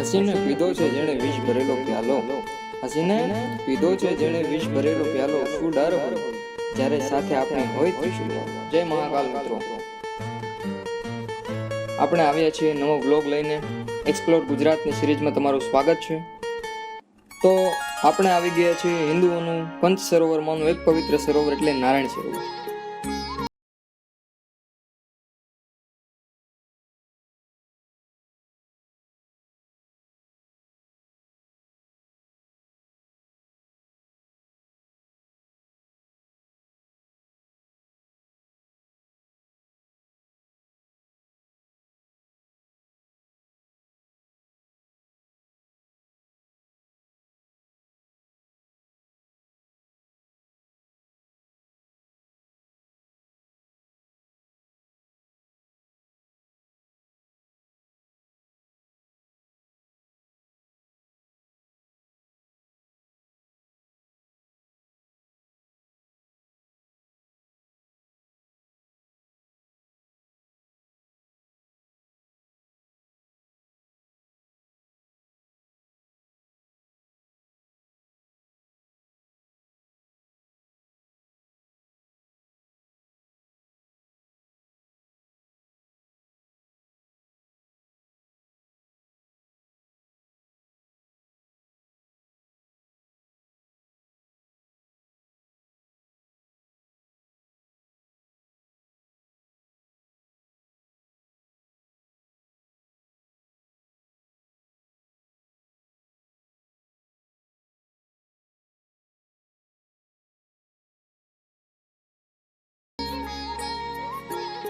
હસીને પીધો છે જેણે વિષ ભરેલો પ્યાલો. હસીને પીધો છે જેણે વિષ ભરેલો પ્યાલો. શું ડર હોય? જ્યારે સાથે આપણે હોય શું? જય મહાકાલ, મિત્રો. આપણે આવ્યા છીએ નવો વ્લોગ લઈને. એક્સપ્લોર ગુજરાતની સિરીઝમાં તમારું સ્વાગત છે. તો આપણે આવી ગયા છીએ હિન્દુઓનું પંચ સરોવરમાંનું એક પવિત્ર સરોવર એટલે નારાયણ સરોવર.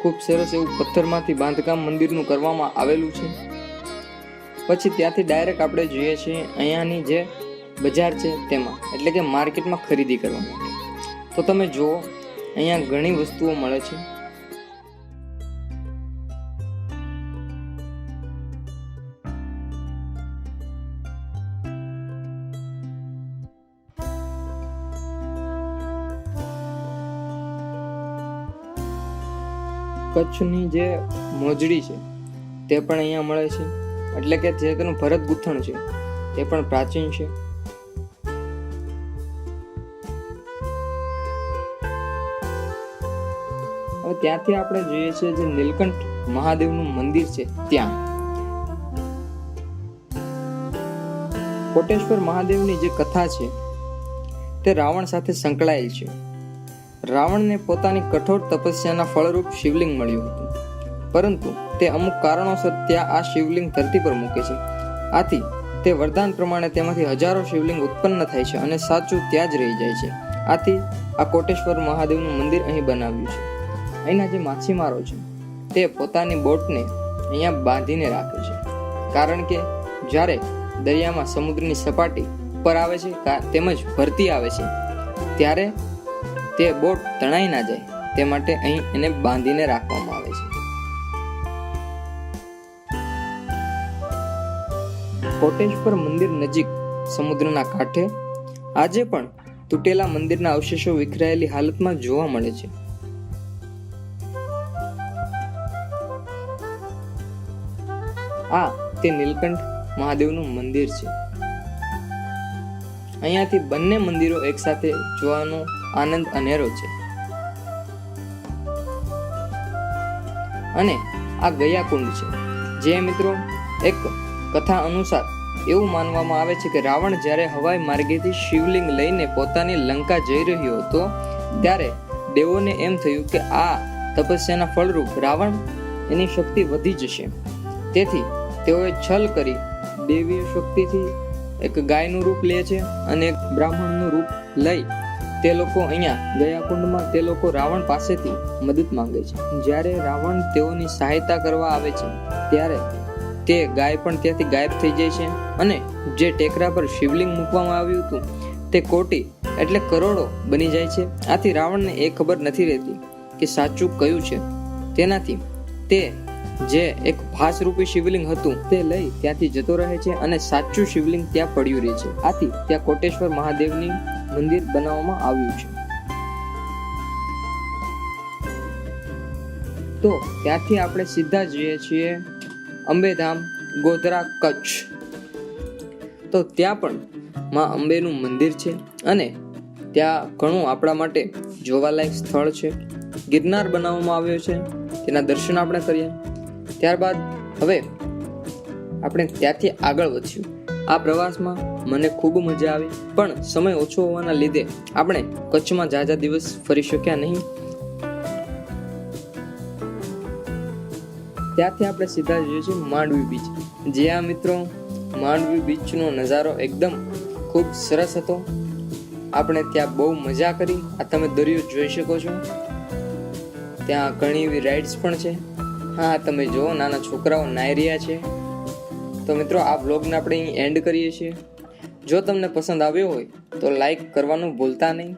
ખૂબ સરસ એવું પથ્થરમાંથી બાંધકામ મંદિરનું કરવામાં આવેલું છે. પછી ત્યાંથી ડાયરેક્ટ આપણે જોઈએ છીએ અહીંયાની જે બજાર છે તેમાં, એટલે કે માર્કેટમાં ખરીદી કરવા માટે. તો તમે જુઓ, અહીંયા ઘણી વસ્તુઓ મળે છે. કચ્છની જે મોજડી છે, તે પણ અહીંયા મળે છે. એટલે કે જે તેનું ભરત ગૂંથણ છે, તે પણ પ્રાચીન છે. હવે ત્યાંથી આપણે જોઈએ છીએ જે નીલકંઠ મહાદેવનું મંદિર છે, ત્યાં. કોટેશ્વર મહાદેવની જે કથા છે, તે રાવણ સાથે સંકળાયેલ છે. રાવણને પોતાની કઠોર તપસ્યાના ફળરૂપ શિવલિંગ મળ્યું હતું. પરંતુ તે અમુક કારણોસર ત્યાં આ શિવલિંગ ધરતી પર મૂકે છે. આથી તે વરદાન પ્રમાણે તેમાંથી હજારો શિવલિંગ ઉત્પન્ન થાય છે અને સાચું ત્યાં જ રહી જાય છે. આથી આ કોટેશ્વર મહાદેવનું મંદિર અહીં બનાવ્યું છે. અહીંના જે માછીમારો છે, તે પોતાની બોટને અહીંયા બાંધીને રાખે છે. કારણ કે જ્યારે દરિયામાં સમુદ્રની સપાટી ઉપર આવે છે તેમજ ભરતી આવે છે, ત્યારે તે બોટ તણાઈ ના જાય. તે માટે અહીં એને બાંધીને રાખવામાં આવે છે. કોટેશ્વર મંદિર નજીક સમુદ્રના કાંઠે આજે પણ તૂટેલા મંદિરના અવશેષો વિખરાયેલી હાલતમાં જોવા મળે છે. આ તે નીલકંઠ મહાદેવનું મંદિર છે. અહીંયાથી બંને મંદિરો એકસાથે જોવાનો આનંદ અનેરો છે. અને આ ગયાકુંડ છે. જે મિત્રો, એક કથા અનુસાર એવું માનવામાં આવે છે કે રાવણ જ્યારે હવાઈ માર્ગેથી શિવલિંગ લઈને પોતાની લંકા જઈ રહ્યો હતો, ત્યારે દેવોને એમ થયું કે આ તપસ્યાના ફળરૂપ રાવણ એની શક્તિ વધી જશે. તેથી તેઓએ છલ કરી દેવીય શક્તિથી એક ગાયનું રૂપ લે છે અને એક બ્રાહ્મણનું રૂપ લઈ તે લોકો અહીંયા ગયાકુંડમાં તે લોકો રાવણ પાસેથી મદદ માંગે છે. જ્યારે રાવણ તેઓની સહાયતા કરવા આવે છે, ત્યારે તે ગાય પણ ત્યાંથી ગાયબ થઈ જાય છે અને જે ટેકરા પર શિવલિંગ મૂકવામાં આવ્યું હતું, તે કોટી એટલે કરોડો બની જાય છે. આથી રાવણને એ ખબર નથી રહેતી કે સાચું કયું છે. તેનાથી તે જે એક ભાસરૂપી શિવલિંગ હતું, તે લઈ ત્યાંથી જતો રહે છે અને સાચું શિવલિંગ ત્યાં પડ્યું રહે છે. આથી ત્યાં કોટેશ્વર મહાદેવની મંદિર બનાવવામાં આવ્યું છે. તો ત્યાંથી આપણે સીધા જઈએ છીએ અંબેધામ ગોધરા કચ્છ. તો ત્યાં પણ માં અંબેનું મંદિર છે અને ત્યાં ઘણું આપણા માટે જોવાલાયક સ્થળ છે. ગિરનાર બનાવવામાં આવ્યો છે. તેના દર્શન આપણે કર્યા ત્યારબાદ હવે આપણે ત્યાંથી આગળ વધ્યું આ પ્રવાસમાં મને ખૂબ મજા આવી, પણ સમય ઓછો હોવાના લીધે આપણે કચ્છમાં જાજા દિવસ ફરી શક્યા નહીં. ત્યાંથી આપણે સીધા જઈએ છીએ માંડવી બીચ જ્યાં મિત્રો માંડવી બીચનો નજારો એકદમ ખૂબ સરસ હતો. આપણે ત્યાં બહુ મજા કરી. આ તમે દરિયો જોઈ શકો છો. ત્યાં ઘણી એવી રાઇડ્સ પણ છે. હા, તમે જુઓ, નાના છોકરાઓ નાઈ રહ્યા છે. તો મિત્રો, આ બ્લોગને આપણે અહીં એન્ડ કરીએ છીએ. જો તમને પસંદ આવ્યો હોય, તો લાઈક કરવાનું ભૂલતા નહીં.